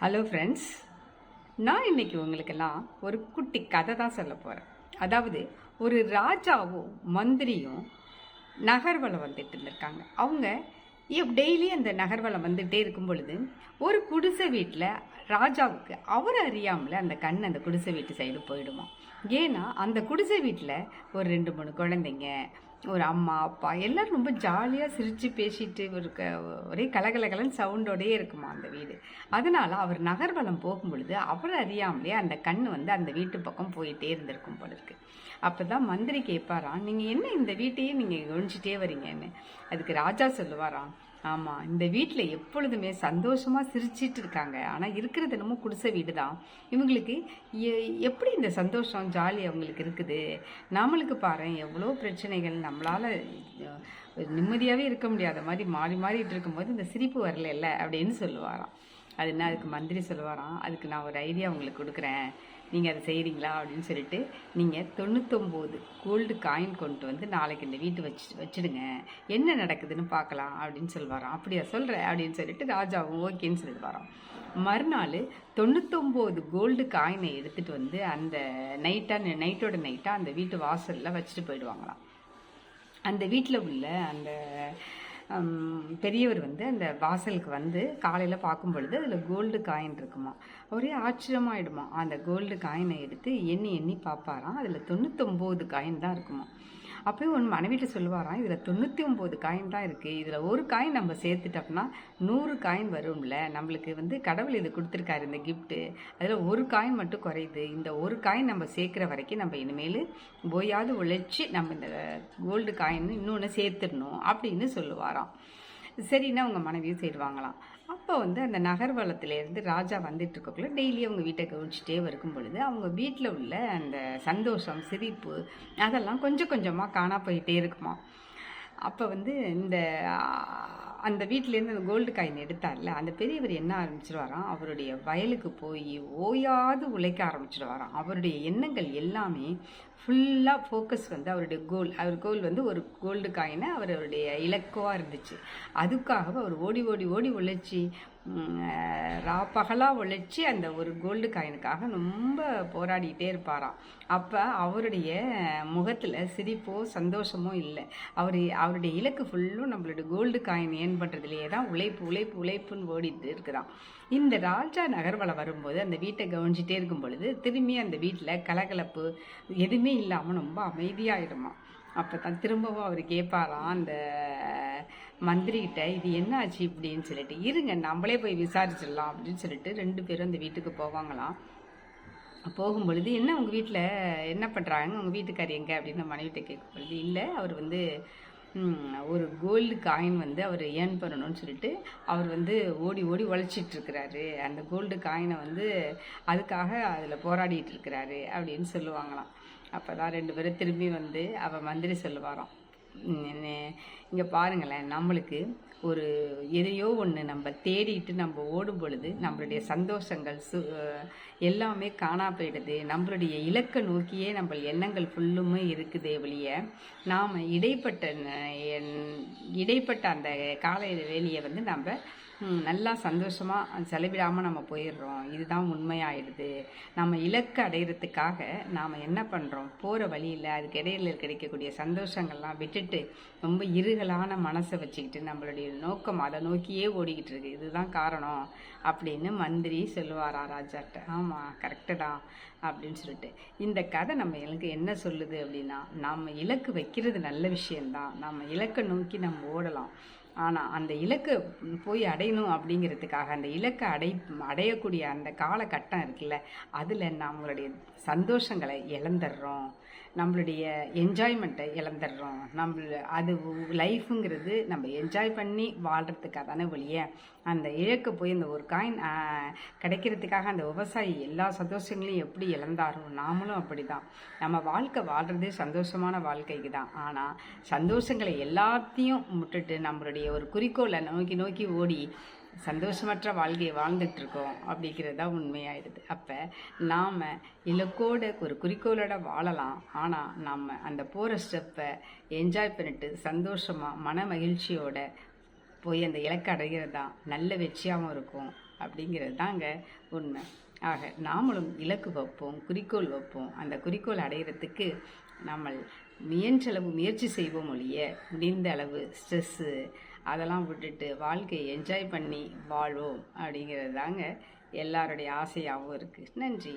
Hello friends நான் இன்னைக்கு உங்களுக்கெல்லாம் ஒரு குட்டி கதை தான் சொல்ல போகிறேன் அதாவது ஒரு ராஜாவும் மந்திரியும் நகர்வலம் வந்துட்டு இருந்திருக்காங்க. அவங்க டெய்லி அந்த நகர்வலம் வந்துகிட்டே இருக்கும் பொழுது ஒரு குடிசை வீட்டில் ராஜாவுக்கு அவர் அறியாமல் அந்த கண் அந்த குடிசை வீட்டு சைடு போயிடுமா ஏன்னா அந்த குடிசை வீட்டில் ஒரு ரெண்டு மூணு குழந்தைங்க ஒரு அம்மா அப்பா எல்லோரும் ரொம்ப ஜாலியாக சிரித்து பேசிட்டு ஒரு க ஒரே கலகலகலன்னு சவுண்டோடயே இருக்குமா அந்த வீடு. அதனால் அவர் நகர்வலம் போகும் பொழுது அவர் அறியாமலே அந்த கண் வந்து அந்த வீட்டு பக்கம் போயிட்டே இருந்திருக்கும் போல இருக்கு அப்போ தான் மந்திரி கேட்பாராம் நீங்கள் என்ன இந்த வீட்டையே நீங்கள் ஒழிஞ்சிட்டே வரீங்கன்னு? அதுக்கு ராஜா சொல்லுவாராம் ஆமாம் இந்த வீட்டில் எப்பொழுதுமே சந்தோஷமாக சிரிச்சிட்டு இருக்காங்க. ஆனால் இருக்கிறது என்னமோ குடிசை வீடு தான் இவங்களுக்கு எ- எப்படி இந்த சந்தோஷம் ஜாலி அவங்களுக்கு இருக்குது? நம்மளுக்கு பாரு எவ்வளோ பிரச்சனைகள் நம்மளால் நிம்மதியாகவே இருக்க முடியாத மாதிரி மாறி மாறிட்டு இருக்கும்போது இந்த சிரிப்பு வரல அப்படின்னு சொல்லுவாராம். அது என்ன அதுக்கு மந்திரி சொல்லுவாராம் அதுக்கு நான் ஒரு ஐடியா உங்களுக்கு கொடுக்குறேன். நீங்கள் அதை செய்கிறீங்களா அப்படின்னு சொல்லிட்டு நீங்கள் தொண்ணூத்தொம்போது கோல்டு காயின் கொண்டு வந்து நாளைக்கு இந்த வீட்டு வச்சு வச்சிடுங்க. என்ன நடக்குதுன்னு பார்க்கலாம் அப்படின்னு சொல்லுவாராம். அப்படியா சொல்கிறேன் அப்படின்னு சொல்லிட்டு ராஜாவும் ஓகேன்னு சொல்லிடுவாராம். மறுநாள் தொண்ணூத்தொம்போது கோல்டு காயினை எடுத்துகிட்டு வந்து அந்த நைட்டாக நைட்டோட நைட்டாக அந்த வீட்டு வாசலில் வச்சுட்டு போயிடுவாங்களாம். அந்த வீட்டில் உள்ள அந்த பெரியவர் வந்து அந்த வாசலுக்கு வந்து காலையில் பார்க்கும் பொழுது அதில் கோல்டு காயின் இருக்குமா. ஒரே ஆச்சரியமாயிடுமா. அந்த கோல்டு காயினை எடுத்து எண்ணி எண்ணி பார்ப்பாராம். அதில் தொண்ணூத்தொம்போது காயின் தான் இருக்குமா. அப்போயும் ஒன்று மனைவிட்ட சொல்லுவாராம் இதில் தொண்ணூற்றி ஒம்பது காயின் தான் இருக்குது இதில் ஒரு காயின் நம்ம சேர்த்துட்டோம்னா நூறு காயின் வரும்ல. நம்மளுக்கு வந்து கடவுள் இது கொடுத்துருக்காரு இந்த கிஃப்ட்டு அதில் ஒரு காயின் மட்டும் குறையுது. இந்த ஒரு காயின் நம்ம சேர்க்குற வரைக்கும் நம்ம இனிமேல் போயாவது உழைச்சி நம்ம இந்த கோல்டு காயின் இன்னொன்று சேர்த்துடணும் அப்படின்னு சொல்லுவாராம். சரின்னா அவங்க மனைவியும் சேருவாங்களாம் அப்போ வந்து அந்த நகர்வலத்திலேருந்து ராஜா வந்துட்டு இருக்கக்குள்ள டெய்லி அவங்க வீட்டை கவனிச்சிட்டே இருக்கும் பொழுது அவங்க வீட்டில் உள்ள அந்த சந்தோஷம் சிரிப்பு அதெல்லாம் கொஞ்சம் கொஞ்சமாக காணா போயிட்டே இருக்குமா. அப்போ வந்து இந்த அந்த வீட்டிலேருந்து அந்த கோல்டு காயின் எடுத்தார்ல அந்த பெரியவர் என்ன ஆரம்பிச்சிருவாராம்? அவருடைய வயலுக்கு போய் ஓயாது உழைக்க ஆரம்பிச்சிடுவாராம் அவருடைய எண்ணங்கள் எல்லாமே ஃபுல்லாக ஃபோக்கஸ் வந்து அவருடைய கோல் அவர் கோல் வந்து ஒரு கோல்டு காயினை அவருடைய இலக்குவாக இருந்துச்சு. அதுக்காக அவர் ஓடி ஓடி ஓடி உழைச்சி ரா பகலாக உழைச்சி அந்த ஒரு கோல்டு காயினுக்காக ரொம்ப போராடிட்டே இருப்பாராம். அப்போ அவருடைய முகத்தில் சிரிப்போ சந்தோஷமோ இல்லை. அவர் அவருடைய இலக்கு ஃபுல்லும் நம்மளோட கோல்டு காயின் ஏன் பண்ணுறதுலையே தான் உழைப்பு உழைப்பு உழைப்புன்னு ஓடிட்டு இருக்கிறான் இந்த ராஜா நகர்வலம் வரும்போது அந்த வீட்டை கவனிச்சிட்டே இருக்கும் பொழுது திரும்பி அந்த வீட்டில் கலகலப்பு எதுவுமே இல்லாமல் ரொம்ப அமைதியாயிடுமா அப்போ தான் திரும்பவும் அவர் கேட்பாராம் அந்த மந்திரிகிட்ட இது என்ன ஆச்சு இப்படின்னு சொல்லிட்டு இருங்க நம்மளே போய் விசாரிச்சிடலாம் அப்படின்னு சொல்லிட்டு ரெண்டு பேரும் அந்த வீட்டுக்கு போவாங்களாம். போகும் பொழுது என்ன உங்கள் வீட்டில் என்ன பண்ணுறாங்க உங்கள் வீட்டுக்கார் எங்கே? அப்படின்னு மனைவிட்ட கேட்கும் பொழுது இல்லை அவர் வந்து ஒரு கோல்டு காயின் வந்து அவர் ஏர்ன் பண்ணணும்னு சொல்லிட்டு அவர் வந்து ஓடி ஓடி உழைச்சிட்டு இருக்கிறாரு அந்த கோல்டு காயினை வந்து அதுக்காக அதில் போராடிட்டு இருக்கிறாரு அப்படின்னு சொல்லுவாங்களாம். அப்போ தான் ரெண்டு பேரும் திரும்பி வந்து அவள் மந்திரி சொல்லுவாராம். இங்கே பாருங்களேன் நம்மளுக்கு ஒரு எதையோ ஒன்று நம்ம தேடிட்டு நம்ம ஓடும் பொழுது நம்மளுடைய சந்தோஷங்கள் சு எல்லாமே காணா போயிடுது. நம்மளுடைய இலக்கை நோக்கியே நம்ம எண்ணங்கள் ஃபுல்லுமே இருக்குது வெளிய நாம் இடைப்பட்ட என்- இடைப்பட்ட அந்த கால வேலையை வந்து நம்ம நல்லா சந்தோஷமாக செலவிடாமல் நம்ம போயிடுறோம். இதுதான் உண்மையாயிடுது. நம்ம இலக்கு அடையிறதுக்காக நாம் என்ன பண்ணுறோம் போகிற வழியில் அதுக்கு இடையில கிடைக்கக்கூடிய சந்தோஷங்கள்லாம் விட்டுட்டு ரொம்ப இருகலான மனசை வச்சுக்கிட்டு நம்மளுடைய நோக்கம் அதை நோக்கியே ஓடிக்கிட்டு இருக்கு. இதுதான் காரணம் அப்படின்னு மந்திரி சொல்லுவாரா ராஜாட்ட. ஆமாம் கரெக்டு தான் அப்படின்னு சொல்லிட்டு. இந்த கதை நம்ம எனக்கு என்ன சொல்லுது அப்படின்னா நம்ம இலக்கு வைக்கிறது நல்ல விஷயம்தான். நம்ம இலக்கை நோக்கி நம்ம ஓடலாம். ஆனால் அந்த இலக்கு போய் அடையணும் அப்படிங்கிறதுக்காக அந்த இலக்கை அடை அடையக்கூடிய அந்த காலகட்டம் இருக்குல்ல அதில் நம்மளுடைய சந்தோஷங்களை இழந்துடுறோம். நம்மளுடைய என்ஜாய்மெண்ட்டை இழந்துடுறோம். நம்ம அது லைஃபுங்கிறது நம்ம என்ஜாய் பண்ணி வாழ்கிறதுக்காக தானே ஒழிய அந்த இழக்க போய் இந்த ஒரு காயின் கிடைக்கிறதுக்காக அந்த விவசாயி எல்லா சந்தோஷங்களையும் எப்படி இழந்தாரோ நாமளும் அப்படி தான் நம்ம வாழ்க்கை வாழ்கிறதே சந்தோஷமான வாழ்க்கைக்கு தான். ஆனால் சந்தோஷங்களை எல்லாத்தையும் முட்டுட்டு நம்மளுடைய ஒரு குறிக்கோளை நோக்கி நோக்கி ஓடி சந்தோஷமற்ற வாழ்க்கையை வாழ்ந்துட்டு இருக்கோம் அப்படிங்கிறது தான் உண்மையாயிடுது. அப்போ நாம் இலக்கோட ஒரு குறிக்கோளோட வாழலாம். ஆனால் நம்ம அந்த போகிற ஸ்டெப்பை என்ஜாய் பண்ணிட்டு சந்தோஷமாக மன மகிழ்ச்சியோட போய் அந்த இலக்கை அடைகிறது தான். நல்ல வெற்றியாகவும் இருக்கும் அப்படிங்கிறது தாங்க உண்மை. ஆக நாமளும் இலக்கு வைப்போம் குறிக்கோள் வைப்போம். அந்த குறிக்கோள் அடையிறதுக்கு நம்ம முயன்றளவு முயற்சி செய்வோம் ஒழிய முடிந்த அளவு ஸ்ட்ரெஸ்ஸு அதெல்லாம் விட்டுட்டு வாழ்க்கையை என்ஜாய் பண்ணி வாழ்வோம் அப்படிங்கிறது தாங்க எல்லாருடைய ஆசையாகவும் இருக்குது நன்றி.